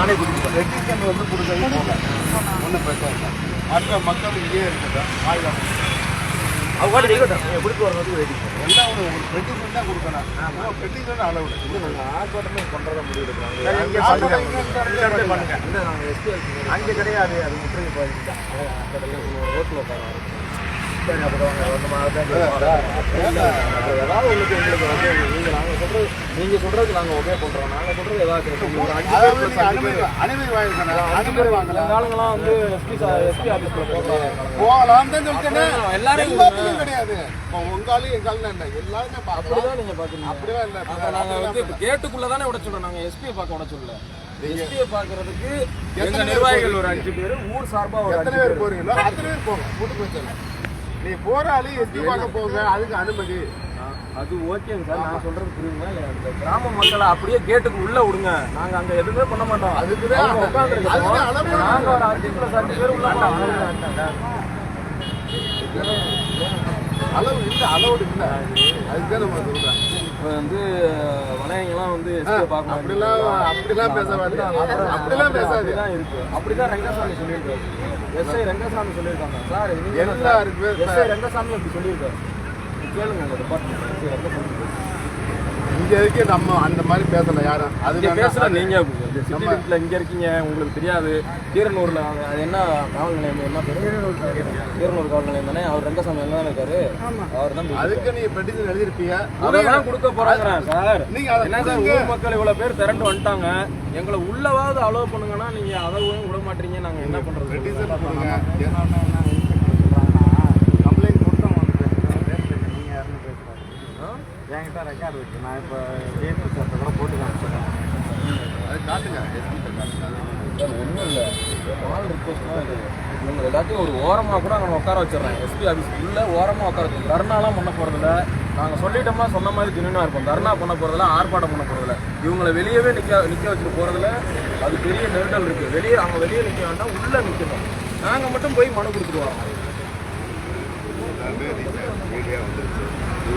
நானே கொடுத்துருவேன் ரெட்டிஷன் வந்து கொடுக்கறது போக ஒன்றும் பிரச்சனை இல்லை. மற்ற மக்கள் இங்கே இருக்கட்டும் ஆயுதம் அவங்க கொடுத்து ரெடி எல்லாம் ஒரு ஒரு பெட்டிஷன் தான் கொடுக்கணும். பெட்டிஷன் அளவு. ஆர்ப்பாட்டமே பண்ணுறத முடிவு பண்ணுங்க. அங்கே கிடையாது. அது முற்றுகை போயிட்டு ரோட்டில் உட்கார சரி அப்புறம் அவங்க வந்து ஏதாவது உங்களுக்கு வந்து நீங்கள் நாங்கள் சொல்கிறது நீங்கள் சொல்கிறதுக்கு நாங்கள் ஒபே பண்ணுறோம் நாங்கள் சொல்கிறது ஏதாவது அனுமதி அனுமதி வாங்கலாம் ஆளுங்களாம் வந்து எஸ்பி எஸ்பி ஆஃபீஸில் போடுறாங்க போகலாம் தான் எல்லாத்துக்கும் கிடையாது இப்போ உங்க ஆளு எங்க இல்லை எல்லாருமே அப்படிதான் நீங்கள் பார்க்கணும் அப்படிலாம் இல்லை நாங்கள் வந்து கேட்டுக்குள்ளே தானே விட சொல்றோம் நாங்கள் எஸ்பியை பார்க்க விட சொல்லல எஸ்பியை பார்க்கறதுக்கு எங்க நிர்வாகிகள் ஒரு அஞ்சு பேர் ஊர் சார்பா ஒரு எத்தனை அஞ்சு பேர் பேர் போறீங்களோ அத்தனை பேர் போங்க கூட்டு பிரச்சனை நீ போற ஆளு எஸ்பி பார்க்க போங்க அதுக்கு அனுமதி. அது ஓகேங்க சார். நான் சொல்றது புரியுங்களா இல்லையா? இந்த கிராம மக்களை அப்படியே கேட்டுக்கு உள்ள விடுங்க. நாங்க அங்க எதுவுமே பண்ண மாட்டோம். உட்கார்ந்திருக்கோம். அதுதான் அளவு நாங்க ஒரு அஞ்சு அஞ்சு பேர் உள்ள. அளவு இல்லை அளவோடு இல்லை. அதுதான் நம்ம சொல்றேன். இப்ப வந்து வளையங்கெல்லாம் வந்து எஸ்பியை பார்க்க அப்படிலாம் அப்படிலாம் பேச வேண்டாம் அப்படிலாம் பேசாது அப்படிதான் இருக்கு. அப்படிதான் ரங்கசாமி சொல்லியிருக்காரு. எஸ்ஐ ரங்கசாமி சொல்லியிருக்காங்க. சார்? எல்லாருக்குமே எஸ்ஐ ரங்கசாமி அப்படி சொல்லியிருக்காரு. கேளுங்க அந்த டிபார்ட்மெண்ட் எஸ்ஐ ரங்கசாமி இங்க இருக்க நம்ம அந்த மாதிரி பேசல யாரும். இங்க அதுதான் பேசுற நீங்க சிட்டில இங்க இருக்கீங்க உங்களுக்கு தெரியாது. கீரனூர்ல அது என்ன காவல் நிலையம் என்ன கீரனூர் காவல் நிலையம். தானே? அவர் ரங்கசாமி தானே இருக்காரு. அவர் தான் அதுக்கு நீங்க பெட்டிஷன் எழுதிருப்பீங்க அதெல்லாம் கொடுக்க போறாங்க சார். நீங்க அதை என்ன சார். ஊர் மக்கள் இவ்வளவு பேர் திரண்டு வந்துட்டாங்க? எங்களை உள்ளவாவது அலோவ் பண்ணுங்கன்னா நீங்க அதை விட மாட்டீங்க? நாங்க என்ன பண்றது? பெட்டிஷன் கொடுங்க கம்ப்ளைண்ட் கொடுத்தோம் நீங்க யாருன்னு பேசுறாரு என்கிட்ட ரெக்கார்டு நான் இப்போ சார்ட்ட கூட போட்டு காமிச்சிட்டேன். அது காட்டுங்க. ஒன்றும் இல்லை. ஆல் ரிக்வஸ்ட் தான் இது. இவங்க எல்லாத்தையும் ஒரு ஓரமாக கூட நாங்கள் உட்கார வச்சிடுறேன். எஸ்பி ஆஃபீஸ் உள்ள ஓரமாக உட்கார வச்சு தர்ணாலாம் பண்ண போகிறதில்ல நாங்கள் சொல்லிட்டோமா சொன்ன மாதிரி ஜென்யூனாக இருப்போம். தர்ணா பண்ண போகிறதில்ல ஆர்ப்பாட்டம் பண்ண போகிறதில்ல இவங்களை வெளியவே நிற்க நிற்க வச்சுட்டு போகிறதுல அது பெரிய நெருடல் இருக்குது வெளியே அவங்க வெளியே நிற்க வேண்டாம் உள்ளே நிற்கணும் நாங்கள் மட்டும் போய் மனு கொடுத்துட்டு வரோம். மீடியா வந்துருச்சு.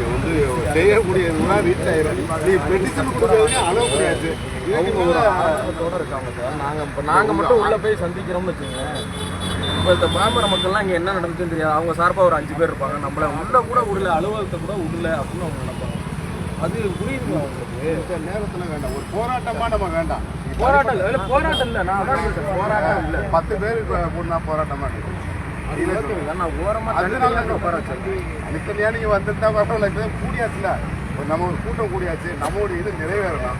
வந்து செய்யக்கூடியதுலாம் ரீச் ஆயிரும் நீ பெட்டிஷன் கொடுக்கறதுக்கு அளவு முடியாது அவங்க ஒரு ஆர்வத்தோட இருக்காங்க சார். நாங்கள் இப்போ நாங்கள் மட்டும் உள்ளே போய் சந்திக்கிறோம்னு வச்சுங்களேன் இப்போ இந்த பாமர மக்கள்லாம் இங்கே என்ன நடந்துச்சுன்னு தெரியாது. அவங்க சார்பாக ஒரு அஞ்சு பேர் இருப்பாங்க. நம்மளை உள்ள கூட விடல அலுவலகத்தை கூட விடல அப்படின்னு அவங்க நினைப்பாங்க. அது புரியுதுங்க அவங்களுக்கு இந்த நேரத்துல வேண்டாம். ஒரு போராட்டமா நம்ம வேண்டாம். போராட்டம் இல்லை. போராட்டம் இல்லை. நான் போராட்டம் இல்லை. பத்து பேர் போனா போராட்டமா இருக்கு. அது ஓகேங்க நான் ஓரமாக அதனால தனித்தனியாக உட்கார வச்சேன் நித்தனையா நீங்க வந்துட்டா பரவாயில்ல இப்போ கூடியாச்சுல? நம்ம ஒரு கூட்டம் கூடியாச்சு. நம்மளுடைய இது நிறைவேறணும்.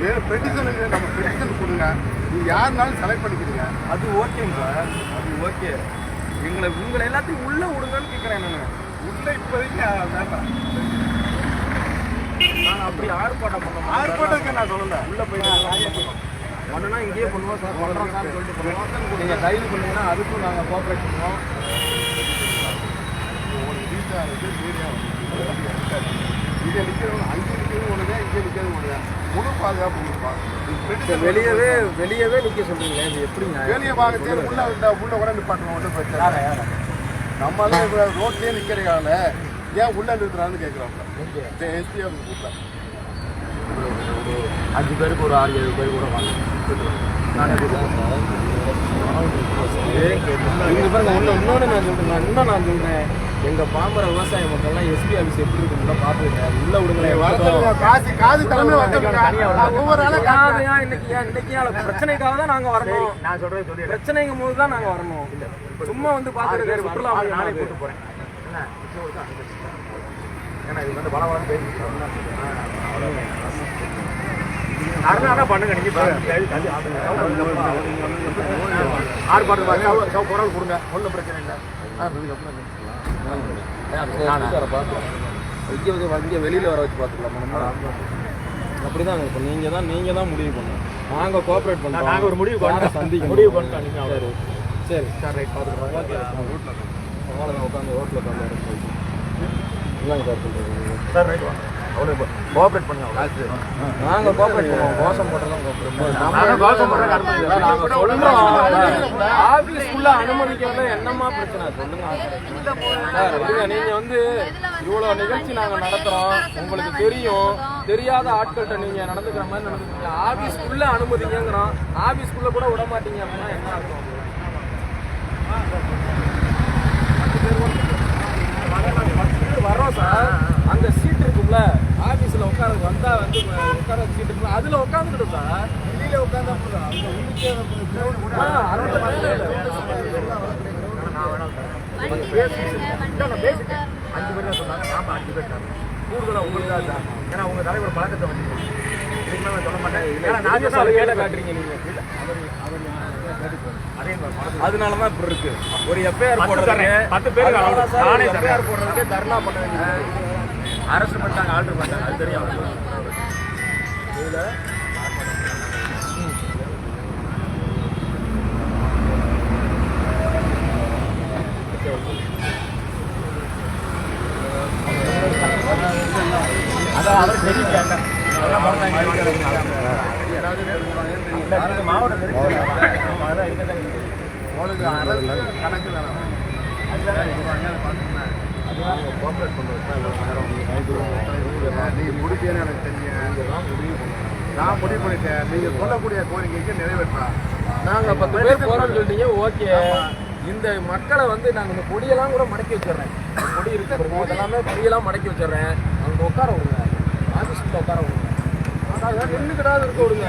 வேறு பெட்டிஷனுக்கு நம்ம பெட்டிஷன் கொடுங்க. நீங்க யாருனாலும் செலக்ட் பண்ணிக்கிறீங்க அது ஓகேங்க சார். அது ஓகே எங்களை உங்களை எல்லாத்தையும் உள்ள விடுங்கன்னு கேட்குறேன் நான். உள்ள இப்போதைக்கு வேண்டாம். நான் அப்படி ஆர்ப்பாட்டம் பண்ண. ஆர்ப்பாட்டத்துக்கு நான் சொல்லல. உள்ள போய் ஒன்றுனா இங்கேயே பண்ணுவோம் சார் பண்ணுறோம் சொல்லிட்டு பண்ணுவோம் நீங்கள் கைது பண்ணீங்கன்னா அதுக்கும் நாங்கள் கோஆப்ரேட் பண்ணுவோம். உங்களுக்கு வீட்டாக இருக்குது மீடியா இங்கே நிற்கிறவங்க அங்கே நிற்கிறது ஒன்று இங்கே நிற்கிறது ஒன்று முழு பாதுகாப்பு கொடுப்பா வெளியவே வெளியவே நிற்க சொல்றீங்களே இது எப்படிங்க வேலையை பார்க்க தேடி உள்ள விட்டா உள்ள கூட நிப்பாட்டணும் ஒன்றும் பிரச்சனை. நம்மளாம் இப்போ ரோட்லேயே நிற்கிறதால ஏன் உள்ள நிறுத்துறான்னு கேட்குறாங்க எஸ்பி ஆஃபீஸ் கூப்பிட்டேன் அஞ்சு பேருக்கு ஒரு ஆறு ஏழு பேர் கூட வாங்க. இன்னொன்று நான் நான் இன்னும் நான் சொல்றேன். எங்க பாம்பர விவசாய மக்கள்லாம் எஸ்பி ஆஃபீஸ் எப்படி இருக்குன்னு பார்த்துருங்க உள்ள விடுங்களேன். காசு காசு தலைமை வந்துருக்கேன் ஒவ்வொரு ஆளும் காசு ஏன் இன்னைக்கு இன்னைக்கு பிரச்சனைக்காக தான் நாங்க வரணும். நான் சொல்றது சொல்லி பிரச்சனைங்கும் போது தான் நாங்க வரணும். சும்மா வந்து பார்த்துட்டு சுற்றுலா நானே கூட்டு போறேன். தான் ஏன்னா இது வந்து பல வாரம் பேசி அருணா பண்ணுங்க நீங்க ஆர்ப்பாட்டம் பாருங்க குரல் கொடுங்க ஒன்றும் பிரச்சனை இல்லை வந்து வண்டியை வெளியில் வர வச்சு பார்த்துக்கலாம் அப்படிதான் இப்போ நீங்கள் தான் நீங்கள் தான் முடிவு பண்ணணும் நாங்கள் கோஆப்ரேட் பண்ணுறோம் நாங்க ஒரு முடிவு பண்ணிட்டோம். சந்திக்க முடிவு பண்ணிட்டோம் நீங்க சரி சரி சார் ரைட் பார்த்துக்கலாம் ஓகே அவ்வளோதான் உட்காந்து ரோட்டில் உட்காந்து இந்தாங்க சார் சார் ரைட் வாங்க அவ்வளோ கோஆப்ரேட் பண்ணுங்க காசு நாங்கள் கோஆப்ரேட் பண்ணுவோம். கோஷம் போட்டெல்லாம் நம்ம கோஷம் அர்த்தம் இல்லை. நாங்கள் ஆஃபீஸ்க்குள்ள அனுமதிக்கிறதுல என்னம்மா பிரச்சனை? சொல்லுங்க. சார் விடுங்க நீங்கள் வந்து இவ்வளோ நிகழ்ச்சி நாங்கள் நடத்துகிறோம் உங்களுக்கு தெரியும். தெரியாத ஆட்கள்கிட்ட நீங்கள் நடந்துக்கிற மாதிரி நடந்துக்கிறீங்க ஆஃபீஸ்க்குள்ள அனுமதிங்கிறோம் ஆஃபீஸ்க்குள்ள கூட விட மாட்டீங்க அப்படின்னா என்ன அர்த்தம்? வரோம் சார் அங்க சீட் இருக்கும்ல ஆபீஸ்ல உட்கார வந்தா வந்து உட்கார சீட் இருக்குல்ல அதுல உட்காந்துக்கிட்டோம் சார் வெளியில உட்காந்தா அந்த இல்ல. அஞ்சு பேர் சொன்னாங்க. நாம அஞ்சு பேர் கூடுதலாக உங்களுக்கு தான் சார் ஏன்னா உங்க தலைவர் பழக்கத்தை வந்து இதுக்கு மேலே சொல்ல மாட்டேன். ஏன்னா நான் சலுகையில காட்டுறீங்க நீங்க அதே மாதிரி பணத்தை அதனால தான் இப்படி இருக்கு ஒரு எஃப்ஐஆர் போடுறதுக்கு. பத்து. சார் நானே எஃப்ஐஆர் போடுறதுக்கு தர்ணா பண்ண வேண்டியது அரசு பண்ணிட்டாங்க ஆல்டர் பண்ணிட்டாங்க அது தெரியும் அவருக்கு. அதான் அவர் தெரியும் கேட்டேன் அதெல்லாம் உங்களுக்கு அரசு கணக்கு வேணும். நீங்க முடிப்பீங்கன்னு எனக்கு தெரியும். நான் முடிவு பண்ணிட்டேன். நீங்க சொல்லக்கூடிய கோரிக்கைக்கு நிறைவேற்றலாம். நாங்க பத்து சொல்லிட்டீங்க ஓகே. இந்த மக்களை வந்து நாங்க இந்த கொடியெல்லாம் கூட மடக்கி வச்சிடுறேன். கொடி இருக்கு இதெல்லாமே கொடியெல்லாம் மடக்கி வச்சிடுறேன். அங்க உட்கார விடுங்க. ஆஃபீஸ்க்குள்ள உட்கார விடுங்க. அதான் நின்றுக்கிடாது இருக்க விடுங்க?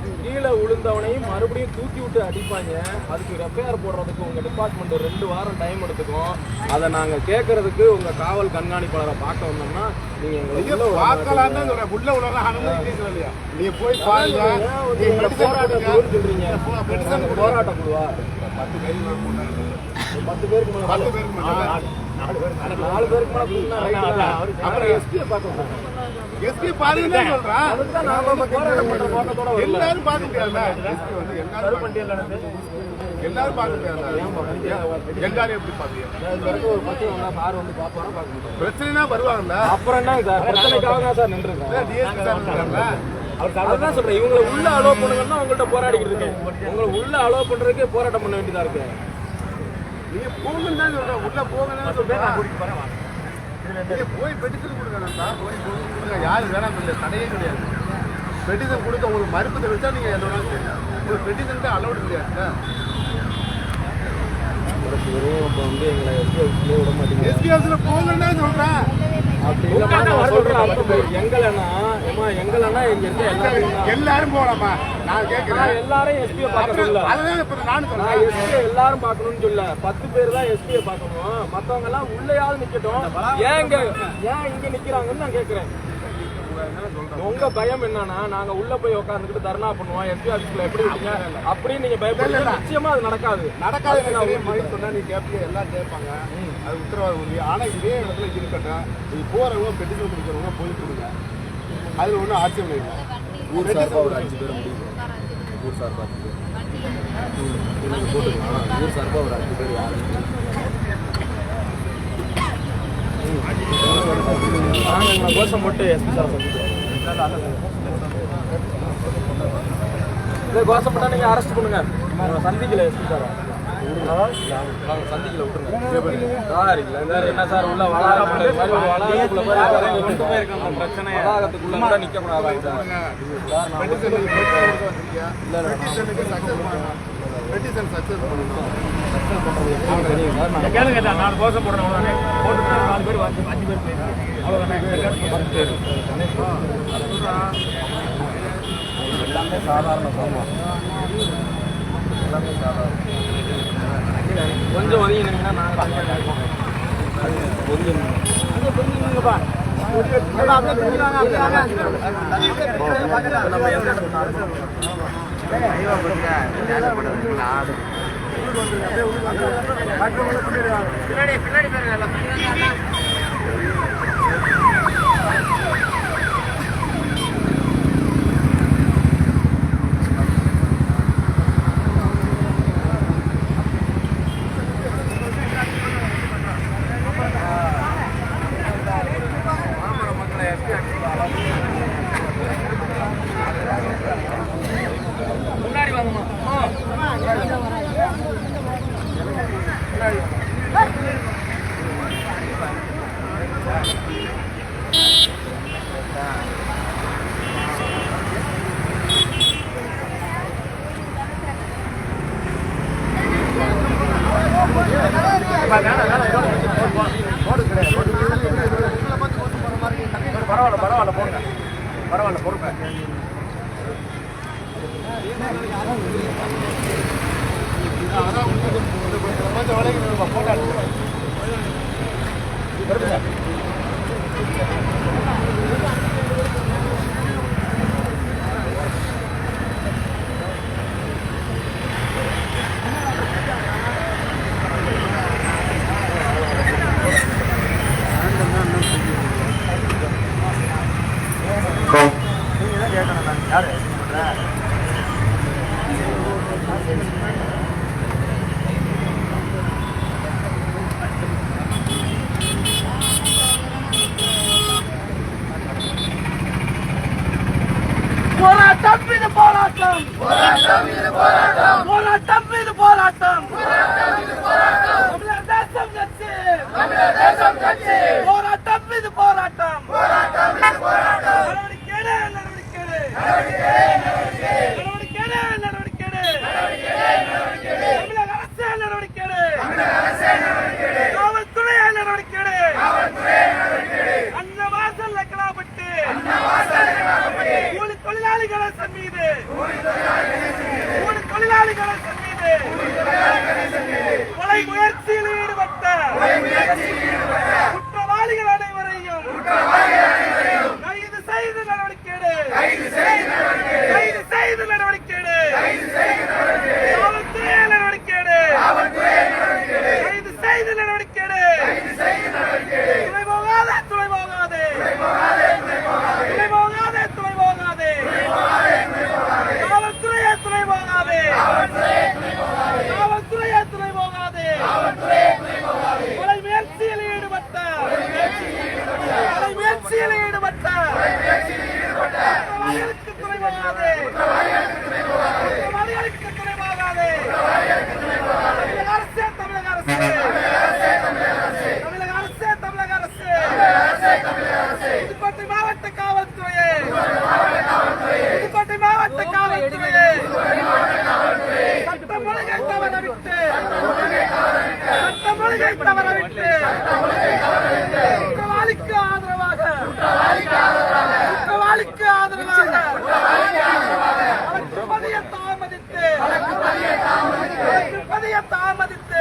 கீழே விழுந்தவனையும் மறுபடியும் தூக்கி விட்டு அடிப்பாங்க அதுக்கு ரெப்பேர் போடுறதுக்கு உங்க டிபார்ட்மெண்ட் ரெண்டு வாரம் டைம் எடுத்துக்கும் அதை நாங்க கேட்கறதுக்கு உங்க காவல் கண்காணிப்பாளரை பார்க்க வந்தோம்னா நீங்க எங்களை பார்க்கலாம் தான் சொல்றேன் உள்ள உள்ள அனுமதி இல்லையா நீங்க போய் பாருங்க மாட்டீங்க. நீங்க எங்களை petition போராட்ட கொடுங்க. குழுன்னு சொல்றீங்க petition நாங்க கொடுங்க. போராட்ட குழுவா பத்து பேருக்கு மேல போனாங்க. பத்து பேருக்கு மேல பத்து பேருக்கு மேல. நாலு பேருக்கு மேல. அப்புறம் எஸ்பியை பார்க்க. எஸ்பி பாருங்க சொல்றேன். எல்லாரும் பார்க்க முடியாதுல்ல எஸ்பி வந்து எல்லாரும் எல்லாரும் முடியாதுல்ல எல்லாரும் எப்படி பாப்பீங்க இங்க இருக்க ஒரு பத்து வந்தா சார் வந்து பார்ப்பாரா பார்க்க மாட்டாரா? பிரச்சனைனா வருவாங்கல்ல. அப்புறம் என்ன சார் பிரச்சனைக்காக சார் நின்றுருக்கோம் டிஎஸ்பி சார் இருக்காங்கல்ல அதுதான் சொல்றேன். இவங்களை உள்ள அலோவ் பண்ணுங்கன்னா உங்கள்ட்ட போராடிக்கிட்டு இருக்கேன். உங்களை உள்ள அலோவ் பண்றதுக்கே போராட்டம் பண்ண வேண்டியதா இருக்கு. நீங்க போங்கன்னு தான் சொல்றேன். உள்ள போங்கன்னு சொல்றேன். போய் பெட்டிஷன் கொடுங்க. போய் கொடுங்க யாரு வேணாம் இல்லை தடையே கிடையாது. பெட்டிஷன் கொடுக்க உங்களுக்கு மறுப்பு தெரிவிச்சா நீங்க என்ன வேணாலும் செய்யலாம். உங்களுக்கு பெட்டிஷன் தான் அலௌடு கிடையாது இப்போ வந்து எங்களை எஸ்பி ஆஃபீஸ்லேயே விட மாட்டேங்க. எஸ்பி ஆஃபீஸில் போங்கன்னு தான் சொல்றேன் அப்படி இல்லைம்மா நான் சொல்றேன் அப்போ எங்களைனா இங்க இருக்க எல்லாரும் தான். போகலாமா நான் நான் கேட்கிறேன் எல்லாரையும் எஸ்பியை பார்க்க சொல்ல அதுதான் இப்ப நான் சொல்றேன் எஸ்பியை எல்லாரும் பார்க்கணும்னு சொல்ல பத்து பேர் தான் எஸ்பியை பார்க்கணும் மத்தவங்க எல்லாம் உள்ளேயாவது நிக்கட்டும் ஏன் இங்க ஏன் இங்க நிக்கிறாங்கன்னு நான் கேக்குறேன் உங்க பயம் என்னன்னா நாங்க உள்ள போய் உட்கார்ந்துட்டு தர்ணா பண்ணுவோம். எஸ்பி ஆபீஸ்ல எப்படி விட்டீங்க அப்படின்னு நீங்க பயப்படுறீங்க. நிச்சயமா அது நடக்காது. நடக்காத சொன்னா நீ கேட்பீங்க எல்லாம் கேட்பாங்க. அது உத்தரவாதம். உறுதி ஆனா இதே இடத்துல இருக்கட்டும் நீ போறவங்க பெட்டிஷன் கொடுக்குறவங்க போய் கொடுங்க. அதுல ஒன்றும் ஆட்சேபம் இல்லை. ஊர் சார்பா ஒரு அஞ்சு பேர். முடிவு ஊர் சார்பா அஞ்சு பேர் போட்டுக்கலாம் ஊர் சார்பா ஒரு அஞ்சு பேர் யாரு? நாங்கள் கோஷம் போட்டு எஸ்பி சார் இல்லை கோஷம் போட்டால் நீங்கள் அரெஸ்ட் பண்ணுங்க சந்திக்கல சார். சந்திக்கல விட்டுருங்க. சார் இல்லை என்ன சார் உள்ள வளாகத்துக்குள்ள நிற்க கூடாது சார். பெட்டிஷன் நான் கேளுங்க நாலு கோஷம் போடுறேன் நாலு பேர் அஞ்சு பேர் பேசுறேன். எல்லாமே சாதாரண சமம் எல்லாமே சாதாரண கொஞ்சம் ஒதுங்கி நின்னீங்கன்னா நாங்கள் நின்னுங்கப்பா. நம்ம எந்த ஆடு. பின்னாடி போராட்டம் இது போராட்டம். போராட்டம் இது போராட்டம். போராட்டம் இது போராட்டம். தமிழர் தேசம் கட்சி. தமிழர் தேசம் கட்சி. போராட்டம் இது போராட்டம். போராட்டம் இது போராட்டம். நடவடிக்கை நடவடிக்கை. நடவடிக்கை எடு, நடவடிக்கை எடு. தமிழக அரசு நடவடிக்கை எடு. காவல்துறை நடவடிக்கை எடு. அன்ன கூலி தொழிலாளிகளை மீது கூலி தொழிலாளிகளை மீது கொலை முயற்சியில் ஈடுபட்ட குற்றவாளிகள் அனைவரையும் கைது செய்து நடவடிக்கை எடு. கைது செய்து நடவடிக்கை எடு. காவல்துறை நடவடிக்கை எடு. கைது செய்து நடவடிக்கை எடு. துணை போகாதே துணை போகாதே துணை போகாதே துணை போகாதே காவல்துறையே துணை போகாதே காவல்துறையே துணை போகாதே கொலை முயற்சியில் ஈடுபட்ட கொலை முயற்சியில் ஈடுபட்ட குற்றவாளிகளுக்கு துணை போகாதே குற்றவாளிகளுக்கு துணை போகாதே தமிழக அரசே தமிழக அரசே தமிழக அரசே தமிழக அரசே புதுக்கோட்டை மாவட்ட காவல்துறையே புதுக்கோட்டை மாவட்ட காவல்துறையே சட்டம் ஒழுங்கை தவற விட்டு சட்டம் ஒழுங்கை தவற விட்டு குற்றவாளிக்கு ஆதரவாக குற்றவாளிக்கு ஆதரவாக வழக்கு பதிய தாமதித்து வழக்கு பதிய தாமதித்து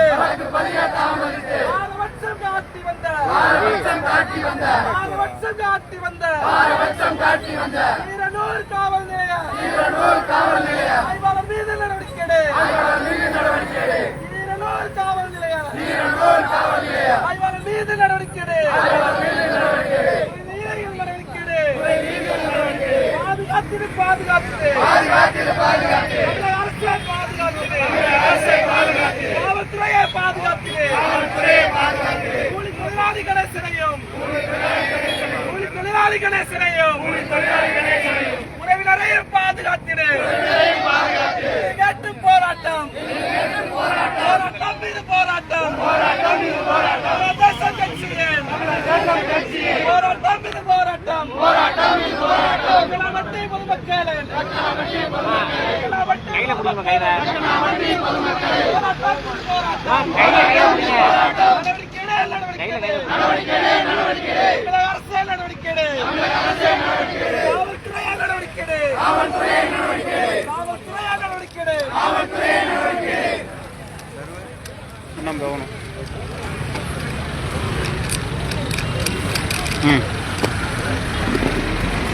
ஆறு வருஷம் காட்டி வந்த ஆறு வருஷம் காட்டி வந்த வருஷம் காட்டி வந்த வருஷம் காட்டி வந்த ஈரனூர் காவல் நிலைய ஈரனூர் காவல் நிலைய ஆய்வாளர் மீது நடவடிக்கை எடு. ஈரனூர் காவல் நிலைய ஈரனூர் காவல் நிலைய ஆய்வாளர் மீது நடவடிக்கை எடு. நீதியில் நடவடிக்கை எடு. பாதுகாத்திரு பாதுகாத்திரு தமிழக அரசை பாதுகாத்திரு காவல்துறையை பாதுகாத்திரு தொழிலாளிகளை சிறையும். கூலி தொழிலாளிகளை சிறையும். உறவினரையும் பாதுகாத்திடு. கேட்டு போராட்டம். போராட்டம் மீது போராட்டம். போராட்டம் மீது போராட்டம். கிளமட்டி பொதுமக்களின் கிளமட்டி போராட்டம் போராட்டம்.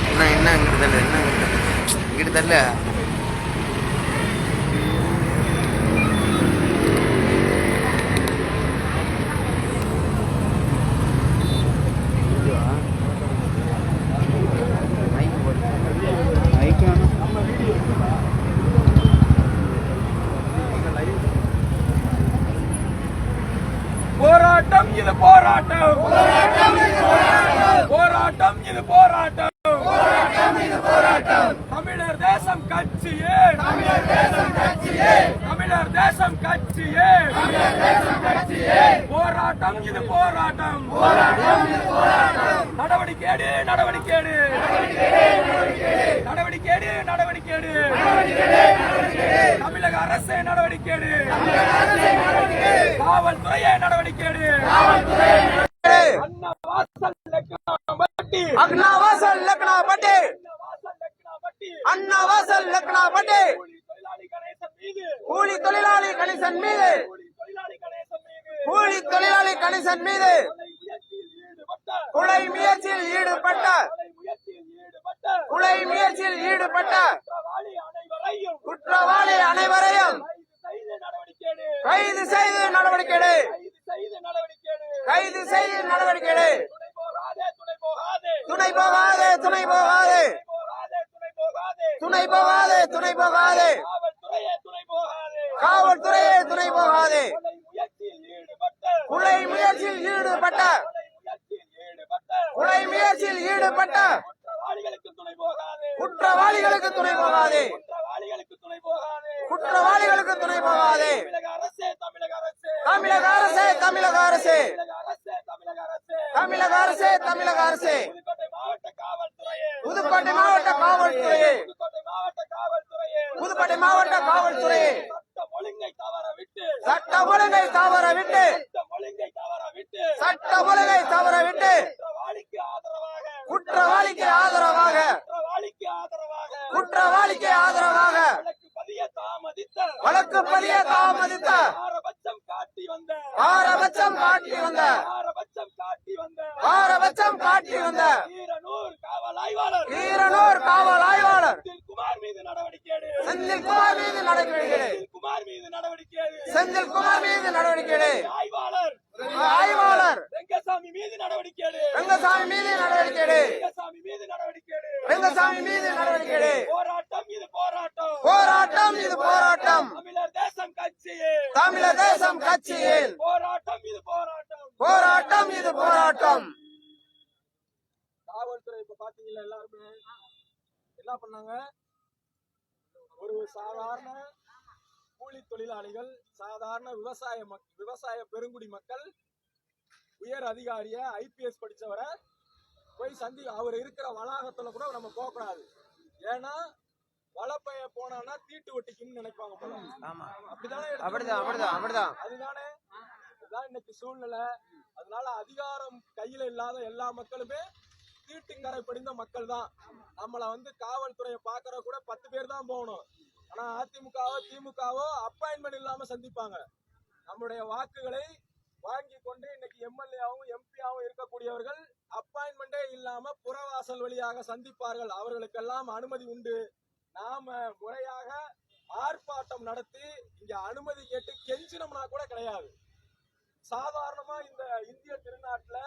என்ன என்ன இங்கிட்டு தள்ள என்ன இங்கிட்டு தள்ள போராட்டம் இது போராட்டம் போராட்டம் இது போராட்டம் தமிழர் தேசம் கட்சியே தமிழர் தேசம் கட்சியே தமிழர் தேசம் கட்சியே போராட்டம் இது போராட்டம் நடவடிக்கை எடு நடவடிக்கை எடு நடவடிக்கை எடு நடவடிக்கை தமிழக அரசு நடவடிக்கை காவல்துறையே நடவடிக்கை அண்ணா வாசல் லக்னாம்பட்டி அண்ணா வாசல் லக்னா பட்டே வாசல் லக்னாம்பட்டி அண்ணா வாசல் லக்னா பட்டே கூலி தொழிலாளி கணேசன் மீது. கூலி தொழிலாளி கணேசன் மீது கூலி தொழிலாளி கணேசன் மீது கூலி தொழிலாளி கணேசன் மீது கொலை முயற்சியில் ஈடுபட்ட கொலை முயற்சியில் ஈடுபட்ட கொலை முயற்சியில் ஈடுபட்ட கொலை முயற்சியில் ஈடுபட்ட குற்றவாளி அனைவரையும் குற்றவாளி அனைவரையும் கைது செய்து நடவடிக்கை எடு. கைது செய்து நடவடிக்கை எடு. கைது செய்து நடவடிக்கை எடு. கைது செய்து நடவடிக்கை எடு. துணை போகாதே துணை போகாதே துணை போகாதே. துணை போகாதே துணை போகாதே. துணை போகாதே காவல்துறையே துணை போகாதே. கொலை முயற்சியில் ஈடுபட்ட. கொலை முயற்சியில் ஈடுபட்ட. குற்றவாளிகளுக்கு துணை போகாதே குற்றவாளிகளுக்கு துணை போகாதே குற்றவாளிகளுக்கு துணை போகாதே. குற்றவாளிகளுக்கு துணை போகாதே. தமிழக அரசே தமிழக அரசே. தமிழக அரசே தமிழக அரசே. காவல்துறையே. புதுக்கோட்டை மாவட்ட காவல்துறையே. சட்ட ஒழுங்கை தவற விட்டு. சட்ட ஒழுங்கை தவற விட்டு. தமிழர் தேசம் கட்சியில். போராட்டம் இது போராட்டம். போராட்டம் இது போராட்டம். காவல்துறை இப்ப பாத்தீங்களா எல்லாருமே? என்ன பண்ணாங்க? ஒரு சாதாரண கூலி தொழிலாளிகள் சாதாரண விவசாய விவசாய பெருங்குடி மக்கள் உயர் அதிகாரிய ஐபிஎஸ் படிச்சவரை போய் சந்தி அவர் இருக்கிற வளாகத்துல கூட நம்ம போக கூடாது ஏன்னா வளப்பைய போனான்னா தீட்டு ஒட்டிக்குன்னு நினைப்பாங்க போல. அப்படிதானே எடுத்துக்கணும்? அப்படிதான் அப்படிதான் அப்படிதான். அதுதானே? இதுதான் இன்னைக்கு சூழ்நிலை. அதனால அதிகாரம் கையில இல்லாத எல்லா மக்களுமே தீட்டுக்கரை படிந்த மக்கள் தான் நம்மள வந்து காவல்துறையை பாக்குற கூட பத்து பேர் தான் போகணும். ஆனா அதிமுகவோ திமுகவோ அப்பாயின்மெண்ட் இல்லாம சந்திப்பாங்க. நம்முடைய வாக்குகளை வாங்கி கொண்டு இன்னைக்கு எம்எல்ஏவும் எம்பியாவும் இருக்கக்கூடியவர்கள் அப்பாயின்மெண்டே இல்லாம புறவாசல் வழியாக சந்திப்பார்கள். அவர்களுக்கெல்லாம் அனுமதி உண்டு. நாம முறையாக ஆர்ப்பாட்டம் நடத்தி இங்க அனுமதி கேட்டு கெஞ்சினோம்னா கூட கிடையாது. சாதாரணமா இந்த இந்திய திருநாட்டுல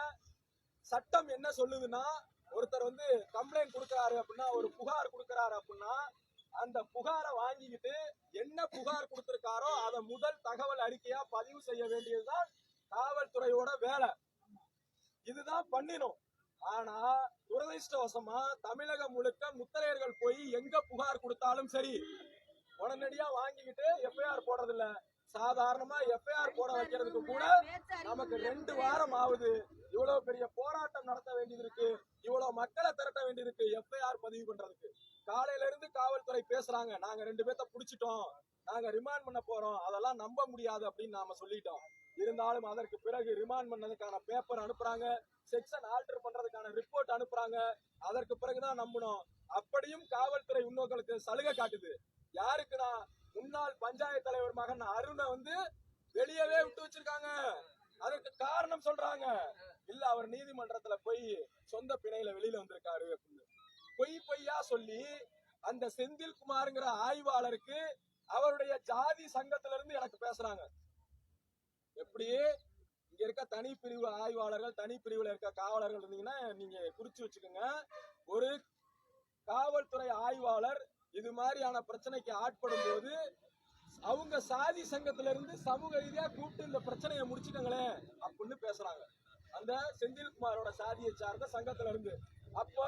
சட்டம் என்ன சொல்லுதுன்னா ஒருத்தர் வந்து கம்ப்ளைண்ட் கொடுக்கறாரு அப்படின்னா ஒரு புகார் கொடுக்கறாரு அப்படின்னா அந்த புகாரை வாங்கிக்கிட்டு என்ன புகார் கொடுத்திருக்காரோ அதை முதல் தகவல் அறிக்கையா பதிவு செய்ய வேண்டியதுதான் காவல்துறையோட வேலை. இதுதான் பண்ணினோம். ஆனா துரதிருஷ்டவசமா தமிழகம் முழுக்க முத்தரையர்கள் போய் எங்க புகார் கொடுத்தாலும் சரி உடனடியா வாங்கிக்கிட்டு எஃப்ஐஆர் போடுறது இல்ல சாதாரணமா எஃப்ஐஆர் போட வைக்கிறதுக்கு கூட நமக்கு ரெண்டு வாரம் ஆகுது. இவ்வளவு பெரிய போராட்டம் நடத்த வேண்டியது இருக்கு இவ்வளவு மக்களை திரட்ட வேண்டியிருக்கு எஃப்ஐஆர் பதிவு பண்றதுக்கு. காலையில இருந்து காவல்துறை பேசுறாங்க. நாங்க ரெண்டு பேர்த்த புடிச்சிட்டோம். நாங்க ரிமாண்ட் பண்ண போறோம். அதெல்லாம் நம்ப முடியாது அப்படின்னு நாம சொல்லிட்டோம். இருந்தாலும் அதற்கு பிறகு ரிமாண்ட் பண்ணதுக்கான பேப்பர் அனுப்புறாங்க. செக்ஷன் ஆல்டர் பண்றதுக்கான ரிப்போர்ட் அனுப்புறாங்க. அதற்கு பிறகுதான் நம்பணும். அப்படியும் காவல்துறை உன்னோக்களுக்கு சலுகை காட்டுது. யாருக்குன்னா முன்னாள் பஞ்சாயத்து தலைவர் மகன் அருணை வந்து வெளியவே விட்டு வச்சிருக்காங்க. அதற்கு காரணம் சொல்றாங்க. இல்ல அவர் நீதிமன்றத்துல போய் சொந்த பிணையில வெளியில வந்திருக்காரு அப்படின்னு. பொய் பொய்யா சொல்லி அந்த செந்தில்குமார்ங்கிற ஆய்வாளருக்கு அவருடைய ஜாதி சங்கத்துல இருந்து எனக்கு பேசுறாங்க. எப்படி இங்க இருக்க தனி பிரிவு ஆய்வாளர்கள் தனி பிரிவுல இருக்க காவலர்கள் இருந்தீங்கன்னா நீங்க குறிச்சு வச்சுக்கோங்க. ஒரு காவல்துறை ஆய்வாளர் இது மாதிரியான பிரச்சனைக்கு ஆட்படும் போது அவங்க சாதி சங்கத்துல இருந்து சமூக ரீதியா கூப்பிட்டு இந்த பிரச்சனையை முடிச்சுக்கங்களேன் அப்படின்னு பேசுறாங்க. அந்த செந்தில்குமாரோட சாதியை சார்ந்த சங்கத்துல இருந்து அப்போ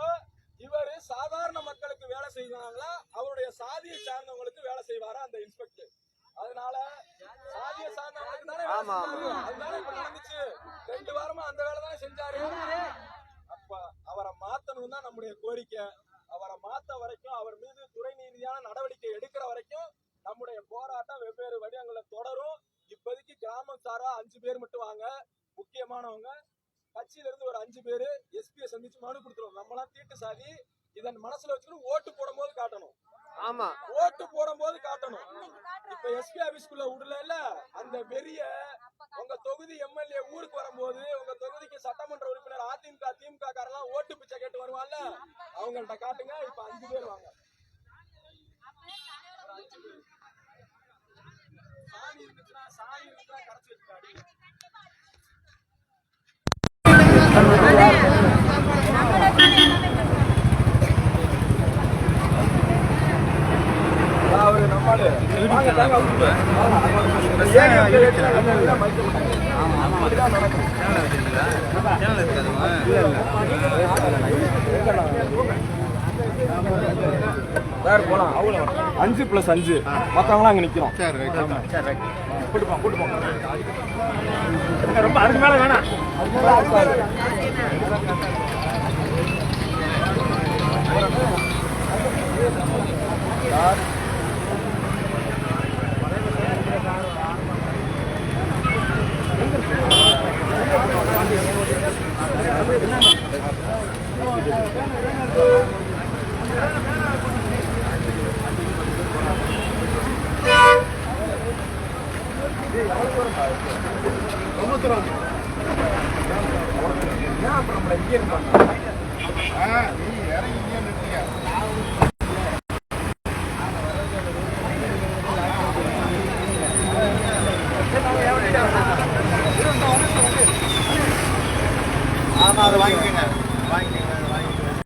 இவர் சாதாரண மக்களுக்கு வேலை செய்வாங்களா? அவருடைய சாதியை சார்ந்தவங்களுக்கு வேலை செய்வாரா அந்த இன்ஸ்பெக்டர்? அதனால சாதியை சார்ந்தவங்களுக்கு ஆமா, இப்ப நடந்துச்சு. ரெண்டு வாரமா அந்த வேலை தானே செஞ்சாரு. அப்ப அவரை மாத்தணும் தான் நம்முடைய கோரிக்கை. அவரை மாத்த வரைக்கும் அவர் மீது துறை நடவடிக்கை எடுக்கிற வரைக்கும் நம்முடைய போராட்டம் வெவ்வேறு வடிவங்களை தொடரும். இப்போதைக்கு கிராமம் சாரா அஞ்சு பேர் மட்டும் வாங்க. முக்கியமானவங்க கட்சியில இருந்து ஒரு அஞ்சு பேரு எஸ்பியை சந்திச்சு மனு கொடுத்துருவோம் நம்மளாம் தீட்டு சாதி இதன் மனசுல வச்சுக்கிட்டு ஓட்டு போடும்போது காட்டணும். ஆமா. ஓட்டு போடும்போது காட்டணும். இப்ப எஸ்பி ஆபீஸ்க்குள்ள விடல இல்ல அந்த வெறிய உங்க தொகுதி எம்எல்ஏ ஊருக்கு வரும்போது உங்க தொகுதிக்கு சட்டமன்ற உறுப்பினர் அதிமுக திமுக காரெல்லாம் ஓட்டு பிச்சை கேட்டு வருவான்ல அவங்கள்ட்ட காட்டுங்க இப்ப அஞ்சு பேர் வாங்க. சாணி இருந்துச்சுன்னா சாணி இருந்துச்சுன்னா கரைச்சு வச்சுக்காடி வேற போலாம் அஞ்சு பிளஸ் அஞ்சு. மத்தவங்களாம் அங்க சரி சரி ரைட் ரொம்ப அதுக்கு மேல வேணாம். ஆ, நீ